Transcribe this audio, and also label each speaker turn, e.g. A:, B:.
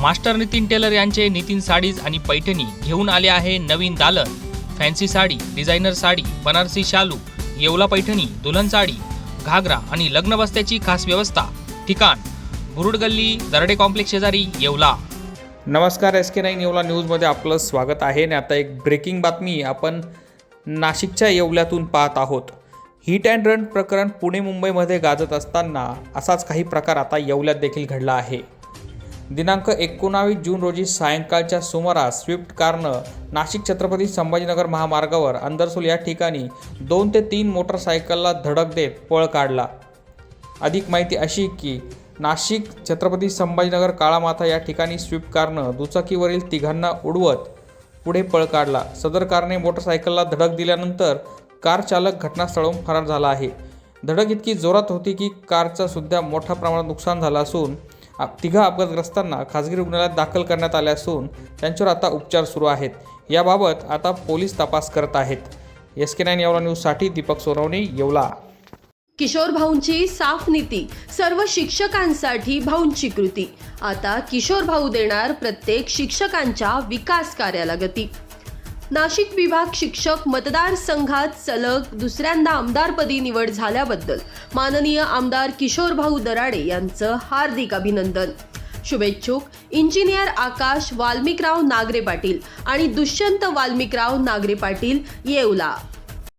A: Master Nitin teller यांचे Nitin sarees आणि पैठणी घेऊन आले आहे नवीन दालन. फॅन्सी साडी डिझायनर साडी बनारसी शालू येवला पैठणी दुल्हन साडी घागरा आणि लग्न बस्त्याची खास व्यवस्था. ठिकाण बुरुड गल्ली दरडे कॉम्प्लेक्स शेजारी येवला. नमस्कार एस के नाईन येवला न्यूजमध्ये आपलं स्वागत आहे आणि आता एक ब्रेकिंग बातमी आपण नाशिकच्या येवल्यातून पाहत आहोत. हिट अँड रन प्रकरण पुणे मुंबईमध्ये गाजत असताना असाच काही प्रकार आता येवल्यात देखील घडला आहे. दिनांक एकोणावीस जून रोजी सायंकाळच्या सुमारास स्विफ्ट कारनं नाशिक छत्रपती संभाजीनगर महामार्गावर अंदरसूल या ठिकाणी दोन ते तीन मोटरसायकलला धडक देत पळ काढला. अधिक माहिती अशी की नाशिक छत्रपती संभाजीनगर काळामाथा या ठिकाणी स्विफ्ट कारनं दुचाकीवरील तिघांना उडवत पुढे पळ काढला. सदर कारने मोटरसायकलला धडक दिल्यानंतर कार चालक घटनास्थळाहून फरार झाला आहे. धडक इतकी जोरात होती की कारचं सुद्धा मोठ्या प्रमाणात नुकसान झालं असून तिघा अपघातग्रस्तांना खाजगी रुग्णालयात दाखल करण्यात आले असून त्यांच्यावर आता उपचार सुरू आहेत. याबाबत आता पोलीस तपास करत आहेत. एस के नाईन येवला न्यूजसाठी दीपक सोनवणे येवला.
B: किशोर भाऊंची साफ नीती सर्व शिक्षकांसाठी भाऊंची कृती. आता किशोर भाऊ देणार प्रत्येक शिक्षकांच्या विकास कार्याला गती नाशिक विभाग शिक्षक मतदारसंघात सलग दुसऱ्यांदा आमदारपदी निवड झाल्याबद्दल माननीय आमदार किशोर भाऊ दराडे यांचं हार्दिक अभिनंदन. शुभेच्छुक इंजिनियर आकाश वाल्मिकराव नागरे पाटील आणि दुष्यंत वाल्मिकराव नागरे पाटील येवला